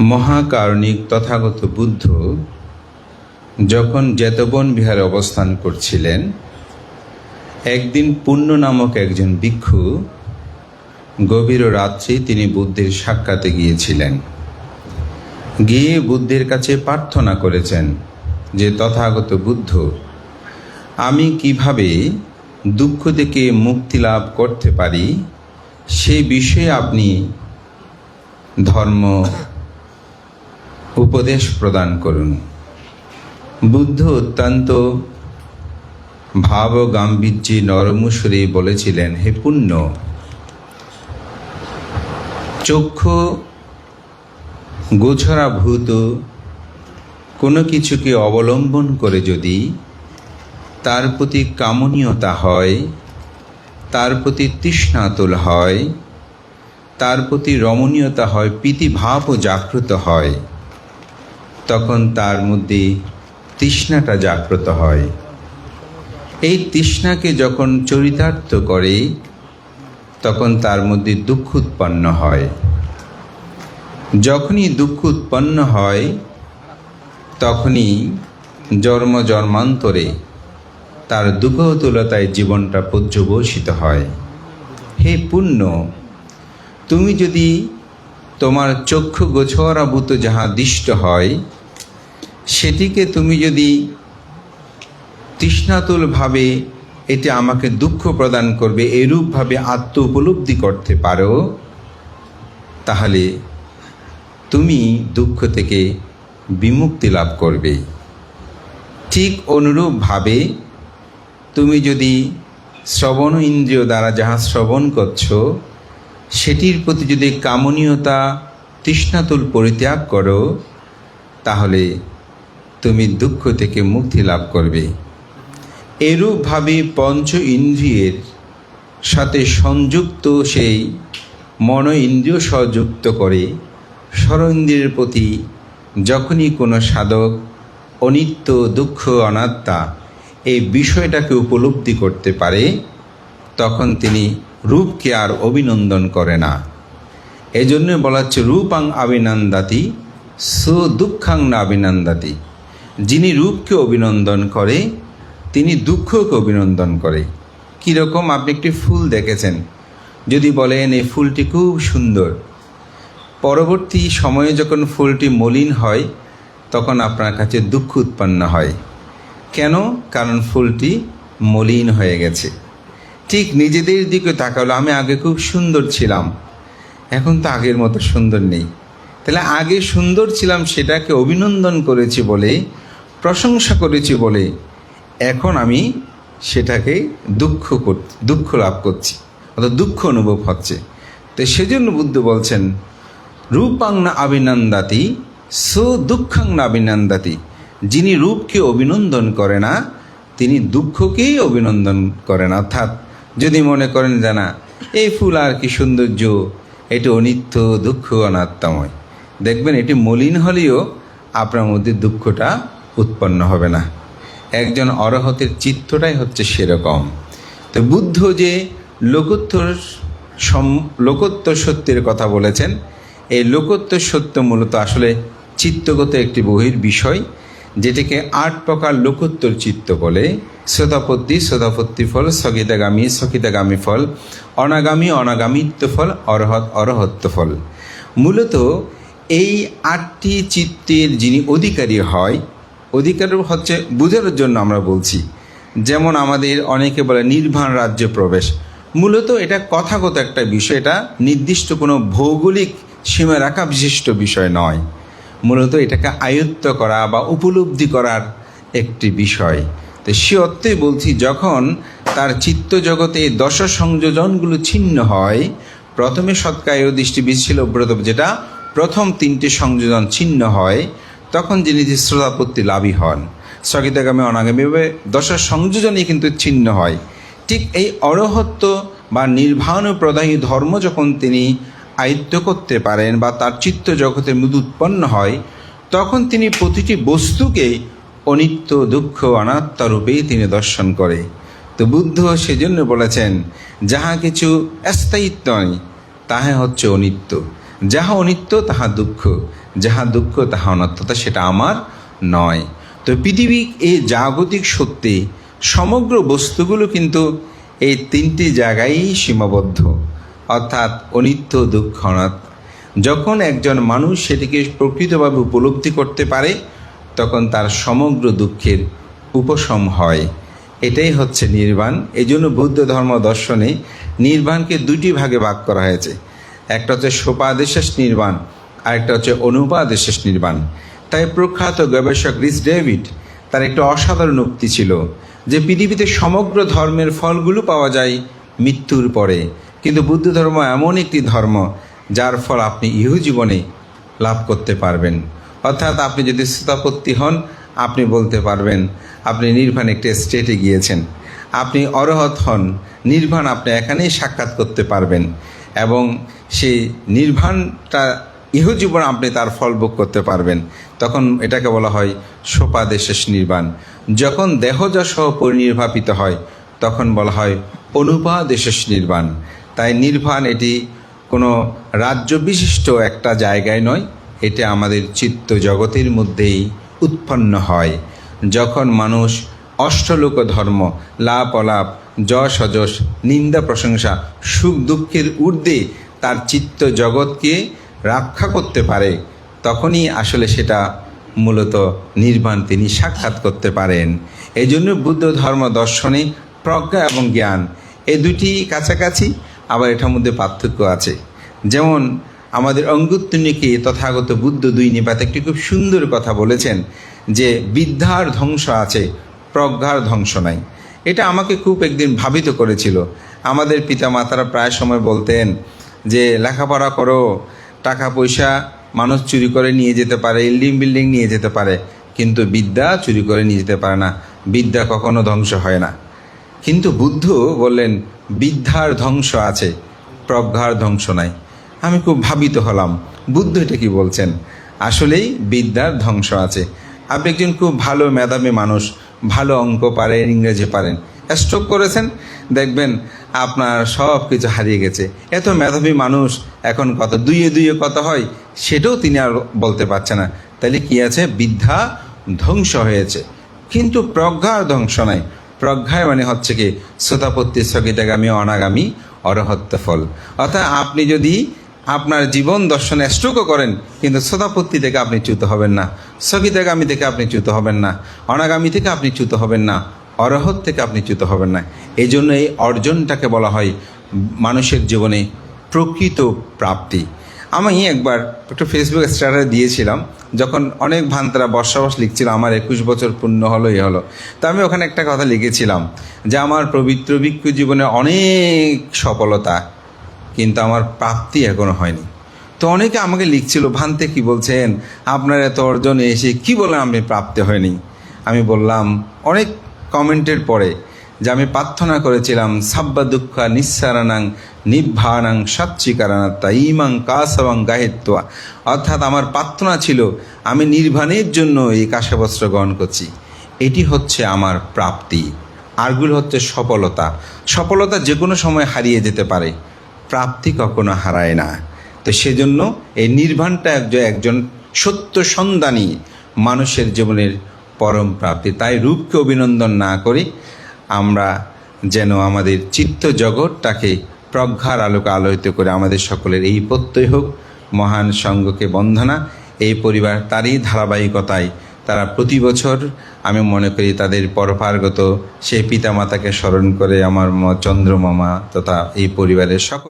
মহাকারণিক তথাগত বুদ্ধ যখন জেতবন বিহারে অবস্থান করছিলেন, একদিন পুণ্য নামক একজন ভিক্ষু গভীর রাত্রি তিনি বুদ্ধের সাক্ষাতে গিয়েছিলেন। গিয়ে বুদ্ধের কাছে প্রার্থনা করেছেন যে, তথাগত বুদ্ধ, আমি কীভাবে দুঃখ থেকে মুক্তি লাভ করতে পারি সেই বিষয়ে আপনি ধর্ম উপদেশ প্রদান করুন। বুদ্ধ অত্যন্ত ভাব গাম্ভীর্যে নরমুসরে বলেছিলেন, হে পুণ্য, চক্ষু গোছরা ভূত কোনো কিছুকে অবলম্বন করে যদি তার প্রতি কামনীয়তা হয়, তার প্রতি তৃষ্ণাতুল হয়, তার প্রতি রমণীয়তা হয়, প্রীতিভাবও জাগ্রত হয় তখন তার মধ্যে তৃষ্ণাটা জাগ্রত হয়। এই তৃষ্ণাকে যখন চরিতার্থ করে, তখন তার মধ্যে দুঃখ উৎপন্ন হয়। যখনই দুঃখ উৎপন্ন হয়, তখনই জন্ম জন্মান্তরে তার দুঃখতুলতায় জীবনটা পর্যবসিত হয়। হে পুণ্য, তুমি যদি তোমার চক্ষু গোছরাভূত যাহা দৃষ্ট হয় সেটিকে তুমি যদি তৃষ্ণাতুলভাবে এটি আমাকে দুঃখ প্রদান করবে, এরূপভাবে আত্ম উপলব্ধি করতে পারো, তাহলে তুমি দুঃখ থেকে বিমুক্তি লাভ করবে। ঠিক অনুরূপভাবে তুমি যদি শ্রবণ ইন্দ্রিয় দ্বারা যাহা শ্রবণ করছ, সেটির প্রতি যদি কামনীয়তা তৃষ্ণাতুল পরিত্যাগ করো, তাহলে তুমি দুঃখ থেকে মুক্তি লাভ করবে। এরূপভাবে পঞ্চ ইন্দ্রিয়ের সাথে সংযুক্ত সেই মন ইন্দ্রিয় সযুক্ত করে স্বরন্দ্রের প্রতি যখনই কোনো সাধক অনিত্য, দুঃখ, অনাত্মা এই বিষয়টাকে উপলব্ধি করতে পারে, তখন তিনি রূপকে আর অভিনন্দন করে না। এজন্য বলা হচ্ছে রূপাং অভিনন্দাতি সু দুঃখাং না অভিনন্দাতি যিনি রূপকে অভিনন্দন করে, তিনি দুঃখকে অভিনন্দন করে। কীরকম? আপনি একটি ফুল দেখেছেন। যদি বলেন, এই ফুলটি খুব সুন্দর। পরবর্তী সময়ে যখন ফুলটি মলিন হয়, তখন আপনার কাছে দুঃখ উৎপন্ন হয়। কেন? কারণ ফুলটি মলিন হয়ে গেছে। ঠিক নিজেদের দিকে তাকালো। আমি আগে খুব সুন্দর ছিলাম। এখন তো আগের মতো সুন্দর নেই। তাহলে আগে সুন্দর ছিলাম সেটাকে অভিনন্দন করেছি বলে প্রশংসা করেছি বলে এখন আমি সেটাকে দুঃখ কর, দুঃখ লাভ করছি, অর্থাৎ দুঃখ অনুভব হচ্ছে। তো সেজন্য বুদ্ধ বলছেন, রূপাং না অভিনন্দাতি সো দুঃখাং না যিনি রূপকে অভিনন্দন করে না, তিনি দুঃখকেই অভিনন্দন করেন অর্থাৎ যদি মনে করেন যে না, এই ফুল আর কি সৌন্দর্য, এটি অনিত্য, দুঃখ, অনাত্মময়। দেখবেন এটি মলিন হলেও আপনার মধ্যে দুঃখটা উৎপন্ন হবে না। একজন অরহতের চিত্তটাই হচ্ছে সেরকম। তো বুদ্ধ যে লোকোত্তর সম, লোকোত্তর সত্যের কথা বলেছেন, এই লোকোত্তর সত্য মূলত আসলে চিত্তগত একটি বহির বিষয়, যেটিকে আট প্রকার লোকোত্তর চিত্ত বলে। শ্রোতাপত্তি শ্রোতাপত্তি ফল স্থগিতাগামী স্থগিতাগামী ফল, অনাগামী, অনাগামিত্ব ফল, অরহত, অরহত্ব ফল। মূলত এই আটটি চিত্তের যিনি অধিকারী হয় অধিকার হচ্ছে বোঝানোর জন্য আমরা বলছি। যেমন আমাদের অনেকে বলে নির্বাণ রাজ্যে প্রবেশ। মূলত এটা কথাগত একটা বিষয়, এটা নির্দিষ্ট কোনো ভৌগোলিক সীমা রাখা বিশিষ্ট বিষয় নয়। মূলত এটাকে আয়ত্ত করা বা উপলব্ধি করার একটি বিষয়। তো সে অর্থে বলছি, যখন তার চিত্ত জগতে দশ সংযোজনগুলো ছিন্ন হয়, প্রথমে সৎকায় দৃষ্টি বিচ্ছিল ব্রত যেটা প্রথম তিনটি সংযোজন ছিন্ন হয় তখন যিনি যে শ্রোতাপত্তি লাভী হন স্থগিতগামী অনাগামীভাবে দশ সংযোজনই কিন্তু ছিন্ন হয়। ঠিক এই অরহত্ব বা নির্বাণ প্রদায়ী ধর্ম যখন তিনি আয়ত্ত করতে পারেন বা তার চিত্ত জগতের মধ্যে উৎপন্ন হয়, তখন তিনি প্রতিটি বস্তুকে অনিত্য, দুঃখ, অনাত্মা রূপেই তিনি দর্শন করে। তো বুদ্ধ সেজন্য বলেছেন, যাহা কিছু স্থায়িত্ব নয়, তাহা হচ্ছে অনিত্য। যাহা অনিত্য, তাহা দুঃখ। যাহা দুঃখ, তাহা অনর্থতা, সেটা আমার নয়। তো পৃথিবী এই জাগতিক সত্যি, সমগ্র বস্তুগুলো কিন্তু এই তিনটি জায়গায়ই সীমাবদ্ধ। অর্থাৎ অনিত্য, দুঃখ অনাথ যখন একজন মানুষ সেটিকে প্রকৃতভাবে উপলব্ধি করতে পারে, তখন তার সমগ্র দুঃখের উপশম হয়। এটাই হচ্ছে নির্বাণ। এই জন্য বৌদ্ধ ধর্ম দর্শনে নির্বাণকে দুটি ভাগে ভাগ করা হয়েছে। একটা হচ্ছে সোপাদেশেষ নির্বাণ আরেকটা হচ্ছে অনুপাদেশেষ নির্বাণ তাই প্রখ্যাত গবেষক রিস ডেভিড তার একটা অসাধারণ উক্তি ছিল যে পৃথিবীতে সমগ্র ধর্মের ফলগুলো পাওয়া যায় মৃত্যুর পরে। কিন্তু বুদ্ধ ধর্ম এমন একটি ধর্ম যার ফল আপনি ইহু জীবনে লাভ করতে পারবেন। অর্থাৎ আপনি যদি শ্রোতাপত্তি হন, আপনি বলতে পারবেন, আপনি নির্বাণ একটি স্টেটে গিয়েছেন। আপনি অরহত হন নির্বাণ আপনি এখানেই সাক্ষাৎ করতে পারবেন। এবং সেই নির্বাণটা ইহজীবন আপনি তার ফল ভোগ করতে পারবেন। তখন এটাকে বলা হয় সোপাদেশেষ নির্বাণ। যখন দেহযশহ পরিনির্বাপিত হয়, তখন বলা হয় অনুপাদেশেষ নির্বাণ। তাই নির্বাণ এটি কোনো রাজ্য বিশিষ্ট একটা জায়গায় নয়, এটা আমাদের চিত্ত জগতের মধ্যেই উৎপন্ন হয়। যখন মানুষ অষ্টলোক ধর্ম লাভ অলাপ যশ অযশ নিন্দা, প্রশংসা সুখ দুঃখের ঊর্ধ্বে তার চিত্ত জগৎকে রক্ষা করতে পারে, তখনই আসলে সেটা মূলত নির্বাণ তিনি সাক্ষাৎ করতে পারেন। এই জন্য বুদ্ধ ধর্ম দর্শনে প্রজ্ঞা এবং জ্ঞান এই দুটি কাছাকাছি আবার এটার মধ্যে পার্থক্য আছে। যেমন আমাদের অঙ্গুত্তনিকে তথাগত বুদ্ধ দুই নিপাত একটি খুব সুন্দর কথা বলেছেন যে, বিদ্যার ধ্বংস আছে, প্রজ্ঞার ধ্বংস নাই। এটা আমাকে খুব একদিন ভাবিত করেছিল। আমাদের পিতা মাতারা প্রায় সময় বলতেন যে, লেখাপড়া করো টাকা পয়সা মানুষ চুরি করে নিয়ে যেতে পারে বিল্ডিং বিল্ডিং নিয়ে যেতে পারে, কিন্তু বিদ্যা চুরি করে নিয়ে যেতে পারে না। বিদ্যা কখনো ধ্বংস হয় না। কিন্তু বুদ্ধ বললেন, বিদ্যার ধ্বংস আছে, প্রজ্ঞার ধ্বংস নাই। আমি খুব ভাবিত হলাম, বুদ্ধ এটা কি বলছেন? আসলেই বিদ্যার ধ্বংস আছে। আপনি একজন খুব ভালো মেধাবী মানুষ, ভালো অঙ্ক পারেন, ইংরেজি পারেন। স্ট্রোক করেছেন? দেখবেন আপনার সব কিছু হারিয়ে গেছে। এত মেধাবী মানুষ এখন কত দুইয়ে দুইয়ে কত হয়, সেটাও তিনি আর বলতে পারছে না। তাহলে কি আছে? বিদ্যা ধ্বংস হয়েছে। কিন্তু প্রজ্ঞার ধ্বংস নাই। প্রজ্ঞায় মানে হচ্ছে কি শ্রোতাপত্তি স্থগিতাগামী অনাগামী, অরহত্য ফল। অর্থাৎ আপনি যদি আপনার জীবন দর্শনে স্ট্রোকও করেন, কিন্তু শ্রোতাপত্তি থেকে আপনি চ্যুত হবেন না। স্থগিতাগামী থেকে আপনি চ্যুত হবেন না। অনাগামী থেকে আপনি চ্যুত হবেন না। অরহত থেকে আপনি চ্যুত হবেন না। এই জন্য এই অর্জনটাকে বলা হয় মানুষের জীবনে প্রকৃত প্রাপ্তি। আমি একবার একটু ফেসবুক স্ট্যাটাস দিয়েছিলাম, যখন অনেক ভান্তারা বর্ষাবাস লিখছিল, আমার একুশ বছর পূর্ণ হলো, এ হলো। তো আমি ওখানে একটা কথা লিখেছিলাম, যে আমার পবিত্র ভিক্ষু জীবনে অনেক সফলতা, কিন্তু আমার প্রাপ্তি এখনও হয়নি। তো অনেকে আমাকে লিখছিল, ভান্তে কি বলছেন? আপনার এত অর্জন এসে কি বলে আমি প্রাপ্তি হয়নি? আমি বললাম, অনেক কমেন্টের পরে যে আমি প্রার্থনা করেছিলাম, সাব্বা দুঃখ নিঃসারানাং নির্ভানাং সচ্চিকারানাত্তা ইমাং কাসবাং গাহিত্বা। অর্থাৎ আমার প্রার্থনা ছিল, আমি নির্বাণের জন্য এই কাশবস্ত্র গ্রহণ করছি। এটি হচ্ছে আমার প্রাপ্তি। আরগুলো হচ্ছে সফলতা। সফলতা যে কোনো সময় হারিয়ে যেতে পারে। প্রাপ্তি কখনো হারায় না। তো সেজন্য এই নির্বাণটা একজন একজন সত্য সন্ধানী মানুষের জীবনের পরম প্রাপ্তি। তাই রূপকে অভিনন্দন না করে, আমরা যেন আমাদের চিত্ত জগৎটাকে প্রজ্ঞার আলোকে আলোকিত করে আমাদের সকলের এই প্রত্যয় হোক। মহান সঙ্গকে বন্ধনা এই পরিবার তারই ধারাবাহিকতায় তারা প্রতি বছর আমি মনে করি তাদের পরপারগত সেই পিতামাতাকে স্মরণ করে আমার চন্দ্রমামা তথা এই পরিবারের সকল